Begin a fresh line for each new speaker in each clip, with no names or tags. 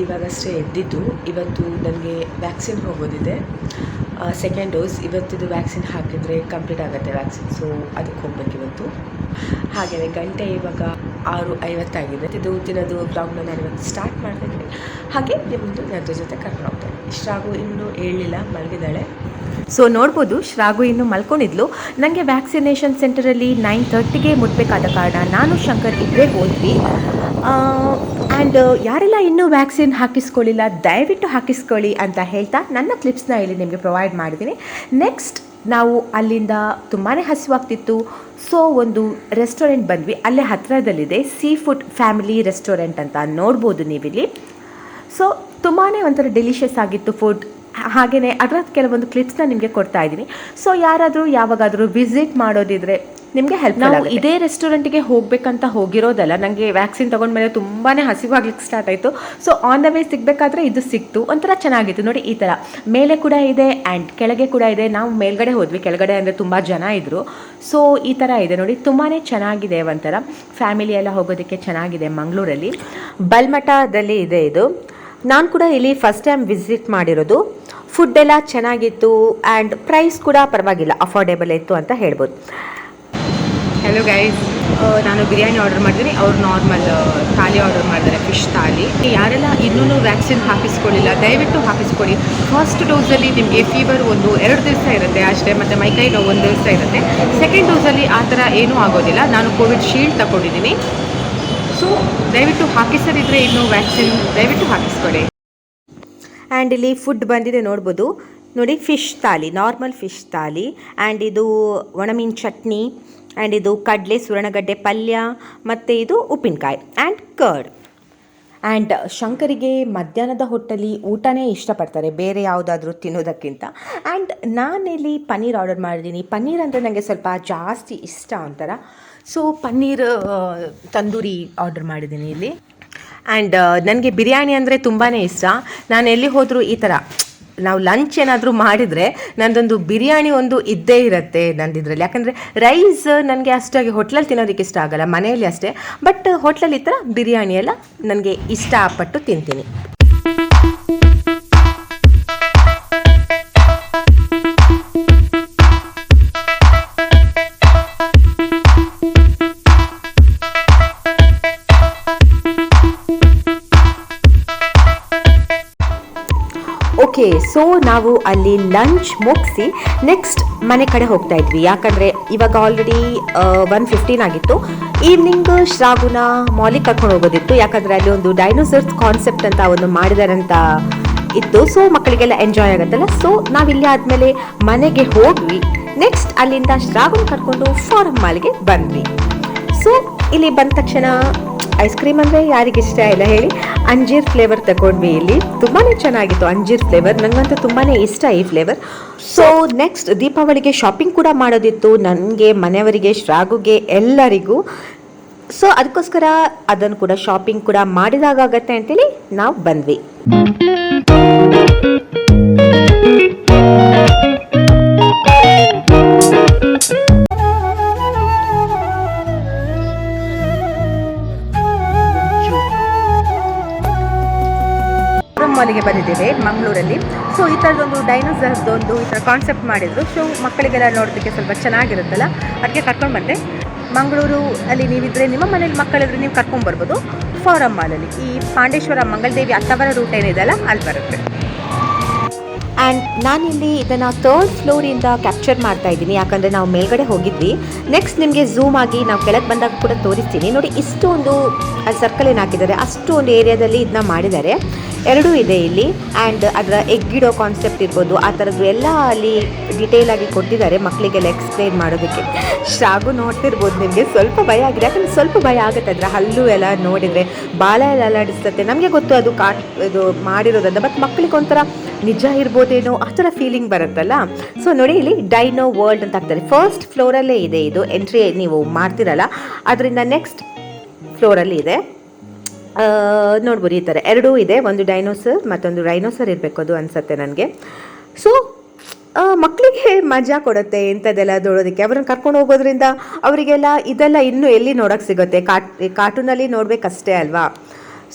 ಇವಾಗಷ್ಟೇ ಎದ್ದಿದ್ದು. ಇವತ್ತು ನನಗೆ ವ್ಯಾಕ್ಸಿನ್ ಹೋಗೋದಿದೆ. ಸೆಕೆಂಡ್ ಡೋಸ್ ಇವತ್ತಿದು ವ್ಯಾಕ್ಸಿನ್ ಹಾಕಿದರೆ ಕಂಪ್ಲೀಟ್ ಆಗುತ್ತೆ ವ್ಯಾಕ್ಸಿನ್ ಸೊ ಅದಕ್ಕೆ ಹೋಗ್ಬೇಕು ಇವತ್ತು. ಹಾಗೆಯೇ ಗಂಟೆ ಇವಾಗ ಆರು ಐವತ್ತಾಗಿದೆ. ಇದು ದಿನದ್ದು ಬ್ಲಾಗ್ನ ನಾನು ಇವತ್ತು ಸ್ಟಾರ್ಟ್ ಮಾಡ್ತಿದ್ದೀನಿ. ಹಾಗೆ ನಿಮ್ಮದು ನನ್ನ ಜೊತೆ ಕರ್ಕೊಂಡು ಹೋಗ್ತೇನೆ ಶ್ರಾಗು ಇನ್ನೂ ಹೇಳಲಿಲ್ಲ, ಮಲಗಿದ್ದಾಳೆ.
ಸೊ ನೋಡ್ಬೋದು ಶ್ರಾಗು ಇನ್ನು ಮಲ್ಕೊಂಡಿದ್ಲು. ನನಗೆ ವ್ಯಾಕ್ಸಿನೇಷನ್ ಸೆಂಟರಲ್ಲಿ ನೈನ್ ತರ್ಟಿಗೆ ಮುಟ್ಬೇಕಾದ ಕಾರಣ ನಾನು ಶಂಕರ್ ಇಬ್ಬರೇ ಹೋದ್ವಿ. ಆ್ಯಂಡ್ ಯಾರೆಲ್ಲ ಇನ್ನೂ ವ್ಯಾಕ್ಸಿನ್ ಹಾಕಿಸ್ಕೊಳ್ಳಿಲ್ಲ, ದಯವಿಟ್ಟು ಹಾಕಿಸ್ಕೊಳ್ಳಿ ಅಂತ ಹೇಳ್ತಾ ನನ್ನ ಕ್ಲಿಪ್ಸ್ನ ಇಲ್ಲಿ ನಿಮಗೆ ಪ್ರೊವೈಡ್ ಮಾಡಿದ್ದೀನಿ. ನೆಕ್ಸ್ಟ್ ನಾವು ಅಲ್ಲಿಂದ ತುಂಬಾ ಹಸಿವಾಗ್ತಿತ್ತು. ಸೊ ಒಂದು ರೆಸ್ಟೋರೆಂಟ್ ಬಂದ್ವಿ. ಅಲ್ಲೇ ಹತ್ತಿರದಲ್ಲಿದೆ ಸೀ ಫುಡ್ ಫ್ಯಾಮಿಲಿ ರೆಸ್ಟೋರೆಂಟ್ ಅಂತ ನೋಡ್ಬೋದು ನೀವಿಲ್ಲಿ. ಸೊ ತುಂಬಾ ಒಂಥರ ಡೆಲಿಷಿಯಸ್ ಆಗಿತ್ತು ಫುಡ್ ಹಾಗೆಯೇ ಅದರ ಕೆಲವೊಂದು ಕ್ಲಿಪ್ಸ್ನ ನಿಮಗೆ ಕೊಡ್ತಾ ಇದ್ದೀನಿ. ಸೊ ಯಾರಾದರೂ ಯಾವಾಗಾದರೂ ವಿಸಿಟ್ ಮಾಡೋದಿದ್ರೆ ನಿಮಗೆ ಹೆಲ್ಪ್ ನಾವು ಇದೇ ರೆಸ್ಟೋರೆಂಟಿಗೆ ಹೋಗಬೇಕಂತ ಹೋಗಿರೋದಲ್ಲ ನನಗೆ ವ್ಯಾಕ್ಸಿನ್ ತೊಗೊಂಡ್ಮೇಲೆ ತುಂಬಾ ಹಸಿವಾಗ್ಲಿಕ್ಕೆ ಸ್ಟಾರ್ಟ್ ಆಯಿತು. ಸೊ ಆನ್ ದ ವೇ ಸಿಗಬೇಕಾದ್ರೆ ಇದು ಸಿಕ್ತು ಒಂಥರ ಚೆನ್ನಾಗಿತ್ತು. ನೋಡಿ ಈ ಥರ ಮೇಲೆ ಕೂಡ ಇದೆ ಆ್ಯಂಡ್ ಕೆಳಗೆ ಕೂಡ ಇದೆ. ನಾವು ಮೇಲ್ಗಡೆ ಹೋದ್ವಿ. ಕೆಳಗಡೆ ಅಂದರೆ ತುಂಬ ಜನ ಇದ್ದರು ಸೊ ಈ ಥರ ಇದೆ. ನೋಡಿ ತುಂಬಾ ಚೆನ್ನಾಗಿದೆ ಒಂಥರ. ಫ್ಯಾಮಿಲಿ ಎಲ್ಲ ಹೋಗೋದಕ್ಕೆ ಚೆನ್ನಾಗಿದೆ ಮಂಗಳೂರಲ್ಲಿ. ಬಲ್ಮಠದಲ್ಲಿ ಇದೆ ಇದು. ನಾನು ಕೂಡ ಇಲ್ಲಿ ಫಸ್ಟ್ ಟೈಮ್ ವಿಸಿಟ್ ಮಾಡಿರೋದು. ಫುಡ್ ಎಲ್ಲ ಚೆನ್ನಾಗಿತ್ತು ಆ್ಯಂಡ್ ಪ್ರೈಸ್ ಕೂಡ ಪರವಾಗಿಲ್ಲ ಅಫೋರ್ಡೆಬಲ್ ಇತ್ತು ಅಂತ ಹೇಳ್ಬೋದು.
ಹಲೋ ಗೈಸ್ ನಾನು ಬಿರಿಯಾನಿ ಆರ್ಡರ್ ಮಾಡಿದ್ದೀನಿ ಅವ್ರು ನಾರ್ಮಲ್ ಥಾಲಿ ಆರ್ಡರ್ ಮಾಡಿದ್ದಾರೆ ಫಿಶ್ ಥಾಲಿ. ಯಾರೆಲ್ಲ ಇನ್ನೂ ವ್ಯಾಕ್ಸಿನ್ ಹಾಕಿಸ್ಕೊಳ್ಳಿಲ್ಲ, ದಯವಿಟ್ಟು ಹಾಕಿಸ್ಕೊಳ್ಳಿ. ಫಸ್ಟ್ ಡೋಸಲ್ಲಿ ನಿಮಗೆ ಫೀವರ್ ಒಂದು ಎರಡು ದಿವಸ ಇರುತ್ತೆ ಅಷ್ಟೇ, ಮತ್ತು ಮೈಕೈ ನೋವು ಒಂದು ದಿವಸ ಇರುತ್ತೆ. ಸೆಕೆಂಡ್ ಡೋಸಲ್ಲಿ ಆ ಥರ ಏನೂ ಆಗೋದಿಲ್ಲ. ನಾನು ಕೋವಿಡ್ ಶೀಲ್ಡ್ ತಗೊಂಡಿದ್ದೀನಿ. ಸೊ ದಯವಿಟ್ಟು ಹಾಕಿಸದಿದ್ದರೆ ಇನ್ನೂ ವ್ಯಾಕ್ಸಿನ್ ದಯವಿಟ್ಟು ಹಾಕಿಸ್ಕೊಳ್ಳಿ.
ಆ್ಯಂಡ್ ಇಲ್ಲಿ ಫುಡ್ ಬಂದಿದೆ ನೋಡ್ಬೋದು. ನೋಡಿ fish thali normal fish thali. And ಇದು ಒಣಮೀನು ಚಟ್ನಿ. ಆ್ಯಂಡ್ ಇದು ಕಡಲೆ ಸುರಣಗಡ್ಡೆ ಪಲ್ಯ, ಮತ್ತು ಇದು ಉಪ್ಪಿನಕಾಯಿ ಆ್ಯಂಡ್ ಕರ್ಡ್ ಆ್ಯಂಡ್ ಶಂಕರಿಗೆ ಮಧ್ಯಾಹ್ನದ ಹೊಟ್ಟಲ್ಲಿ ಊಟನೇ ಇಷ್ಟಪಡ್ತಾರೆ, ಬೇರೆ ಯಾವುದಾದ್ರೂ ತಿನ್ನೋದಕ್ಕಿಂತ. ಆ್ಯಂಡ್ ನಾನಿಲ್ಲಿ ಪನ್ನೀರ್ ಆರ್ಡರ್ ಮಾಡಿದ್ದೀನಿ. ಪನ್ನೀರ್ ಅಂದರೆ ನನಗೆ ಸ್ವಲ್ಪ ಜಾಸ್ತಿ ಇಷ್ಟ ಒಂಥರ ಸೊ ಪನ್ನೀರ್ ತಂದೂರಿ ಆರ್ಡರ್ ಮಾಡಿದ್ದೀನಿ ಇಲ್ಲಿ. ಆ್ಯಂಡ್ ನನಗೆ ಬಿರಿಯಾನಿ ಅಂದರೆ ತುಂಬಾ ಇಷ್ಟ. ನಾನು ಎಲ್ಲಿ ಹೋದರೂ ಈ ಥರ ನಾವು ಲಂಚ್ ಏನಾದರೂ ಮಾಡಿದರೆ ನಂದೊಂದು ಬಿರಿಯಾನಿ ಒಂದು ಇದ್ದೇ ಇರುತ್ತೆ ನಂದಿದ್ರಲ್ಲಿ. ಯಾಕಂದರೆ ರೈಸ್ ನನಗೆ ಅಷ್ಟಾಗಿ ಹೋಟ್ಲಲ್ಲಿ ತಿನ್ನೋದಕ್ಕೆ ಇಷ್ಟ ಆಗಲ್ಲ, ಮನೆಯಲ್ಲಿ ಅಷ್ಟೇ. ಬಟ್ ಹೋಟ್ಲಲ್ಲಿ ಈ ಥರ ಬಿರಿಯಾನಿ ಎಲ್ಲ ನನಗೆ ಇಷ್ಟಪಟ್ಟು ತಿಂತೀನಿ. ನಾವು ಅಲ್ಲಿ ಲಂಚ್ ಮುಗಿಸಿ ನೆಕ್ಸ್ಟ್ ಮನೆ ಕಡೆ ಹೋಗ್ತಾ ಇದ್ವಿ. ಯಾಕಂದರೆ ಇವಾಗ ಆಲ್ರೆಡಿ ಒನ್ ಫಿಫ್ಟೀನ್ ಆಗಿತ್ತು. ಈವ್ನಿಂಗ್ ಶ್ರಾಗುನ ಮಾಲಿಗೆ ಕರ್ಕೊಂಡು ಹೋಗೋದಿತ್ತು. ಯಾಕಂದರೆ ಅಲ್ಲಿ ಒಂದು ಡೈನೋಸರ್ಸ್ ಕಾನ್ಸೆಪ್ಟ್ ಅಂತ ಒಂದು ಮಾಡಿದಾರಂತ ಇತ್ತು. ಸೊ ಮಕ್ಕಳಿಗೆಲ್ಲ ಎಂಜಾಯ್ ಆಗುತ್ತಲ್ಲ. ಸೊ ನಾವಿಲ್ಲಿ ಆದಮೇಲೆ ಮನೆಗೆ ಹೋಗ್ವಿ ನೆಕ್ಸ್ಟ್ ಅಲ್ಲಿಂದ ಶ್ರಾಗುನ ಕರ್ಕೊಂಡು ಫಾರಂ ಮಾಲಿಗೆ ಬಂದ್ವಿ. ಸೊ ಇಲ್ಲಿ ಬಂದ ತಕ್ಷಣ ಐಸ್ ಕ್ರೀಮ್ ಅಂದರೆ ಯಾರಿಗೆ ಇಷ್ಟ ಇಲ್ಲ ಹೇಳಿ. ಅಂಜೀರ್ ಫ್ಲೇವರ್ ತಗೊಂಡ್ವಿ ಇಲ್ಲಿ. ತುಂಬಾ ಚೆನ್ನಾಗಿತ್ತು ಅಂಜೀರ್ ಫ್ಲೇವರ್ ನನಗಂತೂ ತುಂಬಾ ಇಷ್ಟ ಈ ಫ್ಲೇವರ್ ಸೊ ನೆಕ್ಸ್ಟ್ ದೀಪಾವಳಿಗೆ ಶಾಪಿಂಗ್ ಕೂಡ ಮಾಡೋದಿತ್ತು. ನನಗೆ, ಮನೆಯವರಿಗೆ, ಶ್ರಾಗುಗೆ, ಎಲ್ಲರಿಗೂ. ಸೊ ಅದಕ್ಕೋಸ್ಕರ ಅದನ್ನು ಕೂಡ ಶಾಪಿಂಗ್ ಕೂಡ ಮಾಡಿದಾಗತ್ತೆ ಅಂತೇಳಿ ನಾವು ಬಂದ್ವಿ. ಮಾಲಿಗೆ ಬಂದಿದ್ದೇವೆ, ಮಂಗಳೂರಲ್ಲಿ. ಸೊ ಈ ಥರದೊಂದು ಡೈನೋಸರ್ದೊಂದು ಈ ಥರ ಕಾನ್ಸೆಪ್ಟ್ ಮಾಡಿದರು. ಸೊ ಮಕ್ಕಳಿಗೆಲ್ಲ ನೋಡೋದಕ್ಕೆ ಸ್ವಲ್ಪ ಚೆನ್ನಾಗಿರುತ್ತಲ್ಲ? ಅದಕ್ಕೆ ಕರ್ಕೊಂಡು ಬಂದೆ. ಮಂಗಳೂರು ಅಲ್ಲಿ ನೀವಿದ್ದರೆ ನಿಮ್ಮ ಮನೇಲಿ ಮಕ್ಕಳಿದ್ರೆ ನೀವು ಕರ್ಕೊಂಡು ಬರ್ಬೋದು. ಫಾರಮ್ ಮಾಲಲ್ಲಿ ಈ ಪಾಂಡೇಶ್ವರ ಮಂಗಳದೇವಿ ಅತ್ತವರ ರೂಟ್ ಏನಿದೆಯಲ್ಲ ಅಲ್ಲಿ ಬರುತ್ತೆ. ಆ್ಯಂಡ್ ನಾನಿಲ್ಲಿ ಇದನ್ನು ಥರ್ಡ್ ಫ್ಲೋರಿಂದ ಕ್ಯಾಪ್ಚರ್ ಮಾಡ್ತಾ ಇದ್ದೀನಿ. ಯಾಕಂದರೆ ನಾವು ಮೇಲ್ಗಡೆ ಹೋಗಿದ್ವಿ. ನೆಕ್ಸ್ಟ್ ನಿಮಗೆ ಝೂಮ್ ಆಗಿ ನಾವು ಕೆಳಗೆ ಬಂದಾಗ ಕೂಡ ತೋರಿಸ್ತೀನಿ. ನೋಡಿ, ಇಷ್ಟೊಂದು ಸರ್ಕಲ್ ಏನು ಹಾಕಿದ್ದಾರೆ? ಅಷ್ಟು ಒಂದು ಏರಿಯಾದಲ್ಲಿ ಇದನ್ನ ಮಾಡಿದ್ದಾರೆ. ಎರಡೂ ಇದೆ ಇಲ್ಲಿ. ಆ್ಯಂಡ್ ಅದರ ಎಗ್ಗಿಡೋ ಕಾನ್ಸೆಪ್ಟ್ ಇರ್ಬೋದು. ಆ ಥರದ್ದು ಎಲ್ಲ ಅಲ್ಲಿ ಡಿಟೇಲ್ ಆಗಿ ಕೊಟ್ಟಿದ್ದಾರೆ. ಮಕ್ಕಳಿಗೆಲ್ಲ ಎಕ್ಸ್ಪ್ಲೈನ್ ಮಾಡೋದಕ್ಕೆ. ಶಾಗು ನೋಡ್ತಿರ್ಬೋದು ನಿಮಗೆ. ಸ್ವಲ್ಪ ಭಯ ಆಗಿದೆ. ಯಾಕಂದ್ರೆ ಸ್ವಲ್ಪ ಭಯ ಆಗುತ್ತೆ. ಅದರ ಹಲ್ಲು ಎಲ್ಲ ನೋಡಿದರೆ ಬಾಲ ಎಲ್ಲ ಅಲ್ಲಾಡಿಸ್ತತೆ. ನಮಗೆ ಗೊತ್ತು ಅದು ಕಾಟ್, ಇದು ಮಾಡಿರೋದಂತ ಬಟ್ ಮಕ್ಕಳಿಗೆ ಒಂಥರ ನಿಜ ಇರ್ಬೋದೇನೋ ಆ ಥರ ಫೀಲಿಂಗ್ ಬರುತ್ತಲ್ಲ. ಸೊ ನೋಡಿ ಇಲ್ಲಿ ಡೈನೋ ವರ್ಲ್ಡ್ ಅಂತ ಹಾಕ್ತಾರೆ ಫಸ್ಟ್ ಫ್ಲೋರಲ್ಲೇ ಇದೆ ಇದು. ಎಂಟ್ರಿ ನೀವು ಮಾಡ್ತಿರಲ್ಲ. ಅದರಿಂದ ನೆಕ್ಸ್ಟ್ ಫ್ಲೋರಲ್ಲಿ ಇದೆ. ನೋಡ್ಬೋದು ಈ ಥರ. ಎರಡೂ ಇದೆ. ಒಂದು ಡೈನೋಸರ್ ಮತ್ತೊಂದು ರೈನೋಸರ್ ಇರಬೇಕು ಅದು ಅನಿಸುತ್ತೆ ನನಗೆ. ಸೊ ಮಕ್ಕಳಿಗೆ ಮಜಾ ಕೊಡುತ್ತೆ ಇಂಥದ್ದೆಲ್ಲ ನೋಡೋದಕ್ಕೆ. ಅವ್ರನ್ನ ಕರ್ಕೊಂಡು ಹೋಗೋದ್ರಿಂದ ಅವರಿಗೆಲ್ಲ ಇದೆಲ್ಲ ಇನ್ನೂ ಎಲ್ಲಿ ನೋಡೋಕ್ಕೆ ಸಿಗುತ್ತೆ? ಕಾರ್ಟೂನಲ್ಲಿ ನೋಡಬೇಕಷ್ಟೇ ಅಲ್ವಾ?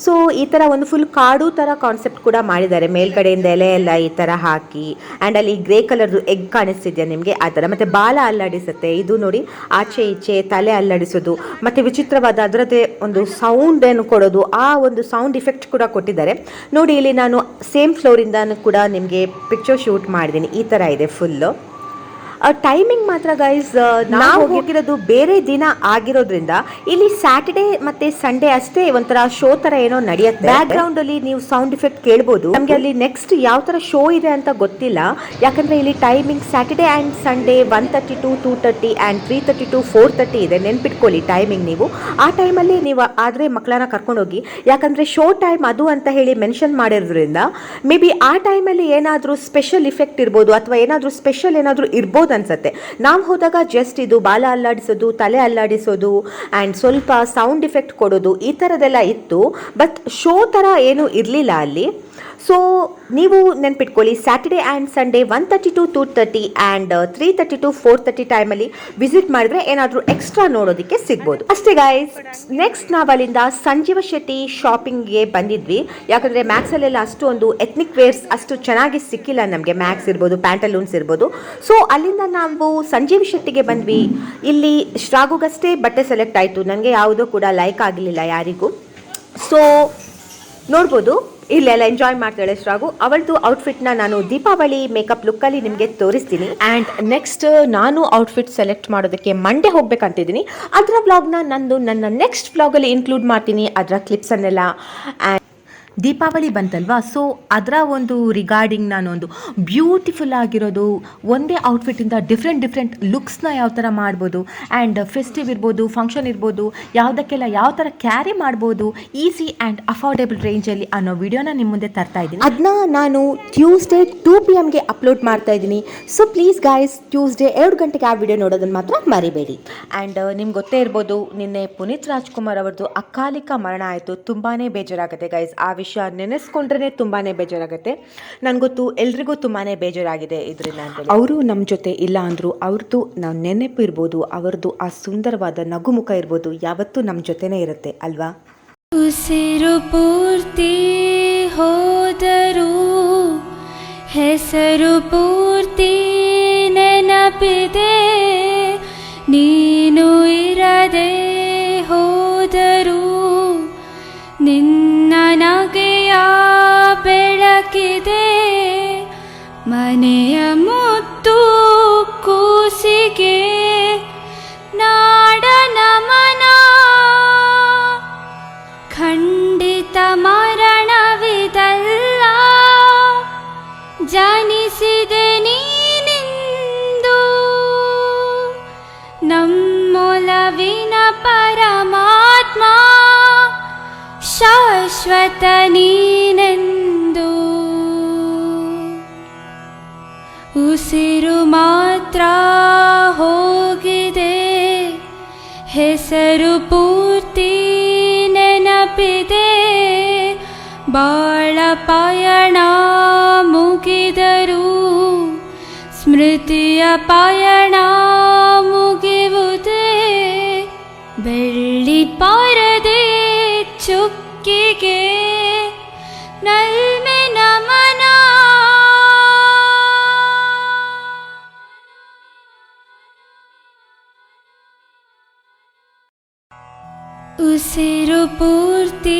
ಸೊ ಈ ಥರ ಒಂದು ಫುಲ್ ಕಾಡು ಥರ ಕಾನ್ಸೆಪ್ಟ್ ಕೂಡ ಮಾಡಿದ್ದಾರೆ. ಮೇಲ್ಗಡೆಯಿಂದ ಎಲೆ ಎಲ್ಲ ಈ ಥರ ಹಾಕಿ ಆ್ಯಂಡ್ ಅಲ್ಲಿ ಗ್ರೇ ಕಲರ್ದು ಎಗ್ ಕಾಣಿಸ್ತಿದೆಯಾ ನಿಮಗೆ? ಆ ಥರ ಮತ್ತು ಬಾಲ ಅಲ್ಲಾಡಿಸುತ್ತೆ. ಇದು ನೋಡಿ, ಆಚೆ, ಈಚೆ, ತಲೆ ಅಲ್ಲಾಡಿಸೋದು, ಮತ್ತು ವಿಚಿತ್ರವಾದ ಅದರದ್ದೇ ಒಂದು ಸೌಂಡ್ ಏನು ಕೊಡೋದು, ಆ ಒಂದು ಸೌಂಡ್ ಇಫೆಕ್ಟ್ ಕೂಡ ಕೊಟ್ಟಿದ್ದಾರೆ. ನೋಡಿ, ಇಲ್ಲಿ ನಾನು ಸೇಮ್ ಫ್ಲೋರಿಂದ ಕೂಡ ನಿಮಗೆ ಪಿಕ್ಚರ್ ಶೂಟ್ ಮಾಡಿದ್ದೀನಿ. ಈ ಥರ ಇದೆ ಫುಲ್ಲು ಟೈಮಿಂಗ್ ಮಾತ್ರ ಗೈಸ್ ನಾವು ಹೋಗಿರೋದು ಬೇರೆ ದಿನ ಆಗಿರೋದ್ರಿಂದ ಇಲ್ಲಿ ಸ್ಯಾಟರ್ಡೆ ಮತ್ತೆ ಸಂಡೇ ಅಷ್ಟೇ ಒಂಥರ ಶೋ ತರ ಏನೋ ನಡೆಯುತ್ತೆ. ಬ್ಯಾಕ್ ಗ್ರೌಂಡ್ ಅಲ್ಲಿ ನೀವು ಸೌಂಡ್ ಇಫೆಕ್ಟ್ ಕೇಳ್ಬೋದು. ನಮ್ಗೆ ಅಲ್ಲಿ ನೆಕ್ಸ್ಟ್ ಯಾವ ತರ ಶೋ ಇದೆ ಅಂತ ಗೊತ್ತಿಲ್ಲ. ಯಾಕಂದ್ರೆ ಇಲ್ಲಿ timing Saturday and Sunday one thirty to two thirty and three thirty to four thirty ಇದೆ. ನೆನ್ಪಿಟ್ಕೊಳ್ಳಿ ಟೈಮಿಂಗ್ ನೀವು. ಆ ಟೈಮಲ್ಲಿ ನೀವು ಆದ್ರೆ ಮಕ್ಕಳನ್ನ ಕರ್ಕೊಂಡೋಗಿ ಯಾಕಂದ್ರೆ ಶೋ ಟೈಮ್ ಅದು ಅಂತ ಹೇಳಿ ಮೆನ್ಷನ್ ಮಾಡಿರೋದ್ರಿಂದ ಮೇ ಬಿ ಆ ಟೈಮಲ್ಲಿ ಏನಾದರೂ ಸ್ಪೆಷಲ್ ಇಫೆಕ್ಟ್ ಇರ್ಬೋದು ಅಥವಾ ಏನಾದರೂ ಸ್ಪೆಷಲ್ ಏನಾದರೂ ಇರ್ಬೋದು ಅನ್ಸುತ್ತೆ ನಾವು ಹೋದಾಗ ಜಸ್ಟ್ ಇದು ಬಾಲ ಅಲ್ಲಾಡಿಸೋದು, ತಲೆ ಅಲ್ಲಾಡಿಸೋದು ಆ್ಯಂಡ್ ಸ್ವಲ್ಪ ಸೌಂಡ್ ಇಫೆಕ್ಟ್ ಕೊಡೋದು ಈ ಥರದ್ದೆಲ್ಲ ಇತ್ತು. ಬಟ್ ಶೋ ಥರ ಏನೂ ಇರಲಿಲ್ಲ ಅಲ್ಲಿ. ಸೊ ನೀವು ನೆನ್ಪಿಟ್ಕೊಳ್ಳಿ Saturday and Sunday one thirty to two thirty and three thirty to four thirty ಟೈಮಲ್ಲಿ ವಿಸಿಟ್ ಮಾಡಿದ್ರೆ ಏನಾದರೂ ಎಕ್ಸ್ಟ್ರಾ ನೋಡೋದಕ್ಕೆ ಸಿಗ್ಬೋದು. ಅಷ್ಟೇ ಗಾಯ್ಸ್ ನೆಕ್ಸ್ಟ್ ನಾವು ಅಲ್ಲಿಂದ ಸಂಜೀವ ಶೆಟ್ಟಿ ಶಾಪಿಂಗ್ಗೆ ಬಂದಿದ್ವಿ. ಯಾಕಂದರೆ ಮ್ಯಾಕ್ಸಲ್ಲೆಲ್ಲ ಒಂದು ಎತ್ನಿಕ್ ವೇರ್ಸ್ ಅಷ್ಟು ಚೆನ್ನಾಗಿ ಸಿಕ್ಕಿಲ್ಲ ನಮಗೆ. ಮ್ಯಾಕ್ಸ್ ಇರ್ಬೋದು ಪ್ಯಾಂಟಲೂನ್ಸ್ ಇರ್ಬೋದು. ಸೊ ಅಲ್ಲಿಂದ ನಾವು ಸಂಜೀವ್ ಶೆಟ್ಟಿಗೆ ಬಂದ್ವಿ. ಇಲ್ಲಿ ಶ್ರಾಗುಗಷ್ಟೇ ಬಟ್ಟೆ ಸೆಲೆಕ್ಟ್ ಆಯಿತು. ನನಗೆ ಯಾವುದೂ ಕೂಡ ಲೈಕ್ ಆಗಲಿಲ್ಲ ಯಾರಿಗೂ. ಸೊ ನೋಡ್ಬೋದು. ಇಲ್ಲೆಲ್ಲ ಎಂಜಾಯ್ ಮಾಡ್ತಾಳೆ ಶ್ರಾಗು. ಅವಳದು ಔಟ್ಫಿಟ್ನ ನಾನು ದೀಪಾವಳಿ ಮೇಕಪ್ ಲುಕ್ಕಲ್ಲಿ ನಿಮಗೆ ತೋರಿಸ್ತೀನಿ. ಆ್ಯಂಡ್ ನೆಕ್ಸ್ಟ್ ನಾನು ಔಟ್ಫಿಟ್ ಸೆಲೆಕ್ಟ್ ಮಾಡೋದಕ್ಕೆ ಮಂಡೆ ಹೋಗ್ಬೇಕಂತಿದ್ದೀನಿ. ಅದರ ವ್ಲಾಗ್ನ ನಂದು ನನ್ನ ನೆಕ್ಸ್ಟ್ ವ್ಲಾಗಲ್ಲಿ ಇನ್ಕ್ಲೂಡ್ ಮಾಡ್ತೀನಿ. ಅದರ ಕ್ಲಿಪ್ಸನ್ನೆಲ್ಲ ಆ್ಯಂಡ್ ದೀಪಾವಳಿ ಬಂತಲ್ವಾ? ಸೊ ಅದರ ಒಂದು ರಿಗಾರ್ಡಿಂಗ್ ನಾನೊಂದು ಬ್ಯೂಟಿಫುಲ್ ಆಗಿರೋದು ಒಂದೇ ಔಟ್ಫಿಟ್ಟಿಂದ ಡಿಫ್ರೆಂಟ್ ಡಿಫ್ರೆಂಟ್ ಲುಕ್ಸ್ನ ಯಾವ ಥರ ಮಾಡ್ಬೋದು ಆ್ಯಂಡ್ ಫೆಸ್ಟಿವ್ ಇರ್ಬೋದು ಫಂಕ್ಷನ್ ಇರ್ಬೋದು ಯಾವುದಕ್ಕೆಲ್ಲ ಯಾವ ಥರ ಕ್ಯಾರಿ ಮಾಡ್ಬೋದು ಈಸಿ ಆ್ಯಂಡ್ ಅಫೋರ್ಡೆಬಲ್ ರೇಂಜಲ್ಲಿ ಅನ್ನೋ ವಿಡಿಯೋನ ನಿಮ್ಮ ಮುಂದೆ ತರ್ತಾ ಇದ್ದೀನಿ. ಅದನ್ನ ನಾನು ಟ್ಯೂಸ್ಡೇ ಟೂ ಪಿ ಎಮ್ಗೆ ಅಪ್ಲೋಡ್ ಮಾಡ್ತಾ ಇದ್ದೀನಿ. ಸೊ ಪ್ಲೀಸ್ ಗಾಯ್ಸ್ ಟ್ಯೂಸ್ಡೇ ಎರಡು ಗಂಟೆಗೆ ಆ ವಿಡಿಯೋ ನೋಡೋದನ್ನು ಮಾತ್ರ ಮರಿಬೇಡಿ. ಆ್ಯಂಡ್ ನಿಮ್ಗೆ ಗೊತ್ತೇ ಇರ್ಬೋದು ನಿನ್ನೆ ಪುನೀತ್ ರಾಜ್ಕುಮಾರ್ ಅವ್ರದ್ದು ಅಕಾಲಿಕ ಮರಣ ಆಯಿತು. ತುಂಬಾ ಬೇಜಾರಾಗುತ್ತೆ ಗೈಸ್ ಆ ವಿಷಯ ನೆನೆಸ್ಕೊಂಡ್ರೆ ತುಂಬಾ ಬೇಜಾರಾಗುತ್ತೆ. ನನಗೊತ್ತು ಎಲ್ರಿಗೂ ತುಂಬಾ ಬೇಜಾರಾಗಿದೆ ಇದರಿಂದ ಅವರು ನಮ್ಮ ಜೊತೆ ಇಲ್ಲ ಅಂದರೂ ಅವ್ರದ್ದು ನಾವು ನೆನಪು ಇರ್ಬೋದು ಅವ್ರದ್ದು ಆ ಸುಂದರವಾದ ನಗುಮುಖ ಇರ್ಬೋದು ಯಾವತ್ತೂ ನಮ್ಮ ಜೊತೆನೇ ಇರುತ್ತೆ ಅಲ್ವಾ?
ಉಸಿರು ಪೂರ್ತಿ ಹೋದರೂ ಹೆಸರು ಪೂರ್ತಿ ನೆನಪಿದೆ. ನೀನು ಇರದೆ ಹೋದರೂ ನಿನ್ನ ಮನೆಯ ಮುತ್ತು ಕೂಸಿಗೆ ನಾಡ ನಮನ ಖಂಡಿತ ಮರಣವಿದಲ್ಲ ಜನಿಸಿದೆ ನೀನಿಂದು ನಮ್ಮೊಲವಿನ ಪರಮಾತ್ಮ ಶಾಶ್ವತ ನೀನೆಂದು ಹೆಸರು ಪೂರ್ತಿ ನೆನಪಿದೆ ಬಾಳ ಪಯಣ ಮುಗಿದರು ಸ್ಮೃತಿಯ ಪಯಣ ಮುಗಿವುದೇ ಬೆಳ್ಳಿ ಪರದೆ ಚುಕ್ಕಿಗೆ ಉಸಿರು ಪೂರ್ತಿ